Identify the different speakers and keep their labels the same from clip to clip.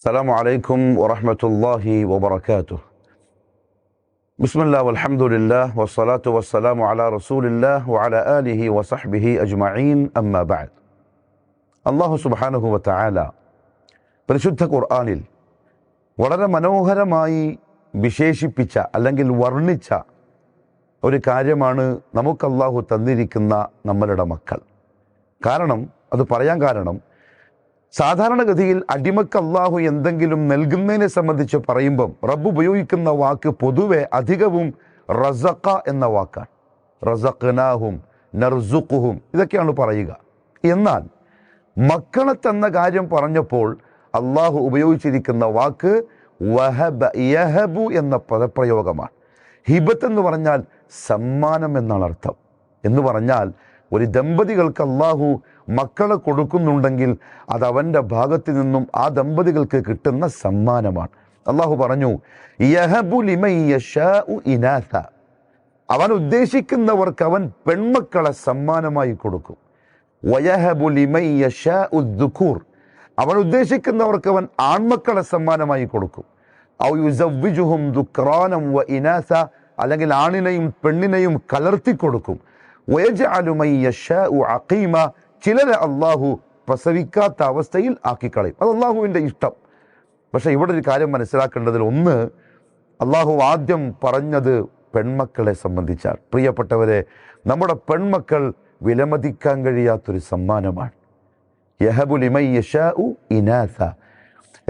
Speaker 1: السلام عليكم ورحمة الله وبركاته بسم الله والحمد لله والصلاة والسلام على رسول الله وعلى آله وصحبه أجمعين أما بعد അള്ളാഹു സുബാനുഹു വത്തായാല പരിശുദ്ധ ഖുർആാനിൽ വളരെ മനോഹരമായി വിശേഷിപ്പിച്ച അല്ലെങ്കിൽ വർണ്ണിച്ച ഒരു കാര്യമാണ് നമുക്ക് അള്ളാഹു തന്നിരിക്കുന്ന നമ്മളുടെ മക്കൾ കാരണം അത് പറയാൻ കാരണം സാധാരണഗതിയിൽ അടിമക്ക് അള്ളാഹു എന്തെങ്കിലും നൽകുന്നതിനെ സംബന്ധിച്ച് പറയുമ്പം റബ്ബ് ഉപയോഗിക്കുന്ന വാക്ക് പൊതുവെ അധികവും റസഖ എന്ന വാക്കാണ്. റസഖ്നാഹും നർസുഖുഹും ഇതൊക്കെയാണ് പറയുക. എന്നാൽ മക്കളത്ത് എന്ന കാര്യം പറഞ്ഞപ്പോൾ അള്ളാഹു ഉപയോഗിച്ചിരിക്കുന്ന വാക്ക് വഹബ യഹബു എന്ന പദപ്രയോഗമാണ്. ഹിബത്ത് എന്ന് പറഞ്ഞാൽ സമ്മാനം എന്നാണ് അർത്ഥം. എന്ന് പറഞ്ഞാൽ ഒരു ദമ്പതികൾക്ക് അള്ളാഹു മക്കളെ കൊടുക്കുന്നുണ്ടെങ്കിൽ അത് അവന്റെ ഭാഗത്ത് നിന്നും ആ ദമ്പതികൾക്ക് കിട്ടുന്ന സമ്മാനമാണ്. അള്ളാഹു പറഞ്ഞു ഇനാഥ. അവൻ ഉദ്ദേശിക്കുന്നവർക്ക് അവൻ പെൺമക്കളെ സമ്മാനമായി കൊടുക്കും. അവൻ ഉദ്ദേശിക്കുന്നവർക്ക് അവൻ ആൺമക്കളെ സമ്മാനമായി കൊടുക്കും. ഔ വ അല്ലെങ്കിൽ ആണിനെയും പെണ്ണിനെയും കലർത്തി കൊടുക്കും അഖീമ ചിലരെ അള്ളാഹു പ്രസവിക്കാത്ത അവസ്ഥയിൽ ആക്കിക്കളയും. അത് അള്ളാഹുവിന്റെ ഇഷ്ടം. പക്ഷേ ഇവിടെ ഒരു കാര്യം മനസ്സിലാക്കേണ്ടതിൽ ഒന്ന് അള്ളാഹു ആദ്യം പറഞ്ഞത് പെൺമക്കളെ സംബന്ധിച്ചാണ്. പ്രിയപ്പെട്ടവരെ നമ്മുടെ പെൺമക്കൾ വിലമതിക്കാൻ കഴിയാത്തൊരു സമ്മാനമാണ്. യഹബു ലിമൻ യശാഉ ഇനാഥ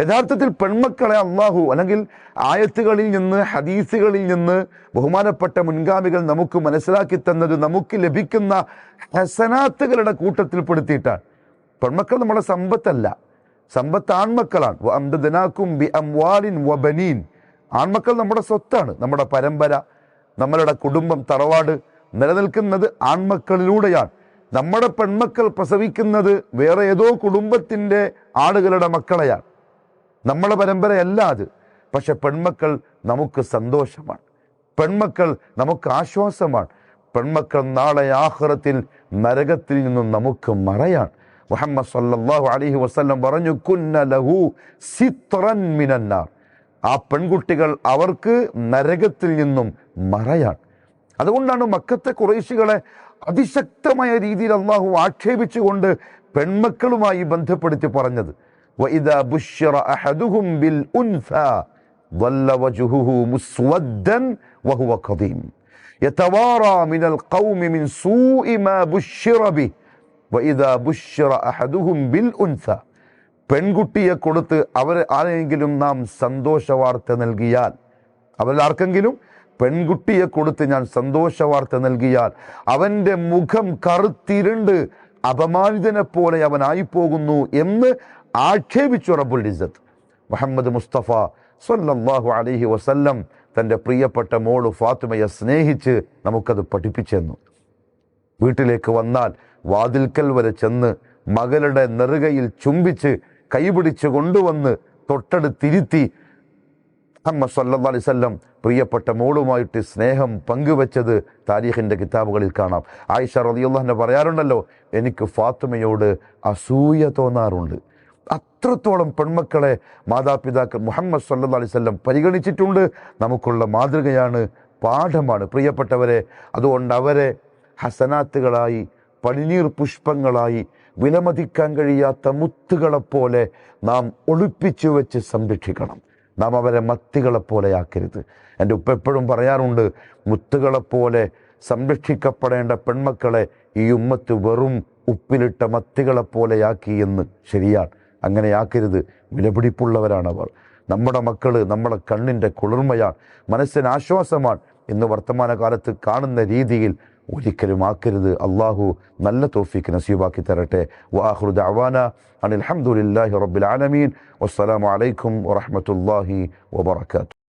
Speaker 1: യഥാർത്ഥത്തിൽ പെൺമക്കളെ അള്ളാഹു അല്ലെങ്കിൽ ആയത്തുകളിൽ നിന്ന് ഹദീസുകളിൽ നിന്ന് ബഹുമാനപ്പെട്ട മുൻഗാമികൾ നമുക്ക് മനസ്സിലാക്കി തന്നത് നമുക്ക് ലഭിക്കുന്ന ഹസനാത്തുകളുടെ കൂട്ടത്തിൽ പെടുത്തിയിട്ടാണ്. പെൺമക്കൾ നമ്മുടെ സമ്പത്തല്ല. സമ്പത്ത് ആൺമക്കളാണ്. വ അംദദനാക്കും ബി വബനീൻ ആൺമക്കൾ നമ്മുടെ സ്വത്താണ്. നമ്മുടെ പരമ്പര നമ്മളുടെ കുടുംബം തറവാട് നിലനിൽക്കുന്നത് ആൺമക്കളിലൂടെയാണ്. നമ്മുടെ പെൺമക്കൾ പ്രസവിക്കുന്നത് വേറെ ഏതോ കുടുംബത്തിന്റെ ആളുകളുടെ മക്കളെയാണ്. നമ്മളെ പരമ്പരയല്ല അത്. പക്ഷെ പെൺമക്കൾ നമുക്ക് സന്തോഷമാണ്. പെൺമക്കൾ നമുക്ക് ആശ്വാസമാണ്. പെൺമക്കൾ നാളെ ആഹ്റത്തിൽ നരകത്തിൽ നിന്നും നമുക്ക് മറയാണ്. മുഹമ്മദ് സല്ലാഹു അലഹി വസല്ലം പറഞ്ഞു കുന്ന ലഹു സിത്രൻ മിനന്നാർ. ആ പെൺകുട്ടികൾ അവർക്ക് നരകത്തിൽ നിന്നും മറയാണ്. അതുകൊണ്ടാണ് മക്കത്തെ കുറേശികളെ അതിശക്തമായ രീതിയിൽ അള്ളാഹു ആക്ഷേപിച്ചുകൊണ്ട് പെൺമക്കളുമായി ബന്ധപ്പെടുത്തി പറഞ്ഞത്. وإذا بشر أحدهم بالأنثى ظل وجهه مسودا وهو كظيم يتوارى من القوم من سوء ما بشر به وإذا بشر أحدهم بالأنثى പെൺകുട്ടിയെ കൊടുത്ത് അവർ ആരെങ്കിലും നാം സന്തോഷ വാർത്ത നൽകിയാൽ അവരിൽ ആർക്കെങ്കിലും പെൺകുട്ടിയെ കൊടുത്ത് ഞാൻ സന്തോഷ വാർത്ത നൽകിയാൽ അവൻ്റെ മുഖം കറുത്തിരുണ്ട് അപമാനിതനെ പോലെ അവനായി പോകുന്നു എന്ന് ആക്ഷേപിച്ചു റബ്ബുൽ ഇസത്ത് മുഹമ്മദ് മുസ്തഫ സല്ലല്ലാഹു അലഹി വസല്ലം തന്റെ പ്രിയപ്പെട്ട മോൾ ഫാത്തിമയെ സ്നേഹിച്ച് നമുക്കത് പഠിപ്പിച്ചെന്നു. വീട്ടിലേക്ക് വന്നാൽ വാതിൽക്കൽ വരെ ചെന്ന് മകളുടെ നെറുകയിൽ ചുംബിച്ച് കൈപിടിച്ച് കൊണ്ടുവന്ന് തൊട്ടടുത്തിരുത്തി അമ്മ സല്ലാ അലിസ്വല്ലം പ്രിയപ്പെട്ട മോളുമായിട്ട് സ്നേഹം പങ്കുവെച്ചത് താരീഖിന്റെ കിതാബുകളിൽ കാണാം. ആയിഷ റളിയല്ലാഹു പറയാറുണ്ടല്ലോ എനിക്ക് ഫാത്തിമയോട് അസൂയ തോന്നാറുണ്ട്. അത്രത്തോളം പെൺമക്കളെ മാതാപിതാക്കൾ മുഹമ്മദ് സല്ലാ അലിസ്വല്ലം പരിഗണിച്ചിട്ടുണ്ട്. നമുക്കുള്ള മാതൃകയാണ് പാഠമാണ്. പ്രിയപ്പെട്ടവരെ അതുകൊണ്ട് അവരെ ഹസനാത്തുകളായി പടിനീർ പുഷ്പങ്ങളായി വിലമതിക്കാൻ കഴിയാത്ത മുത്തുകളെപ്പോലെ നാം ഒളിപ്പിച്ചു വെച്ച് സംരക്ഷിക്കണം. നാം അവരെ മത്തികളെപ്പോലെ ആക്കരുത് എന്റെ ഉപ്പ എപ്പോഴും പറയാറുണ്ട് മുത്തുകളെപ്പോലെ സംരക്ഷിക്കപ്പെടേണ്ട പെൺമക്കളെ ഈ ഉമ്മത്ത് വെറും ഉപ്പിലിട്ട മത്തികളെപ്പോലെയാക്കി എന്ന് ശരിയാണ്. അങ്ങനെയാക്കരുത്. വിലപിടിപ്പുള്ളവരാണവർ നമ്മുടെ മക്കൾ നമ്മുടെ കണ്ണിന്റെ കുളിർമയാണ് മനസ്സിന് ആശ്വാസമാണ് ഇന്ന് വർത്തമാനകാലത്ത് കാണുന്ന രീതിയിൽ ഒരിക്കലും ആക്കരുത്. അള്ളാഹു നല്ല തോഫിക്ക് നസീബാക്കി തരട്ടെ. വാഹുദ് അവാന അനിൽ അഹമ്മദില്ലാഹി റബ്ബിൽ ആലമീൻ. വസ്സലാമു അലൈക്കും വറഹമത്തല്ലാഹി വബർക്കാത്തു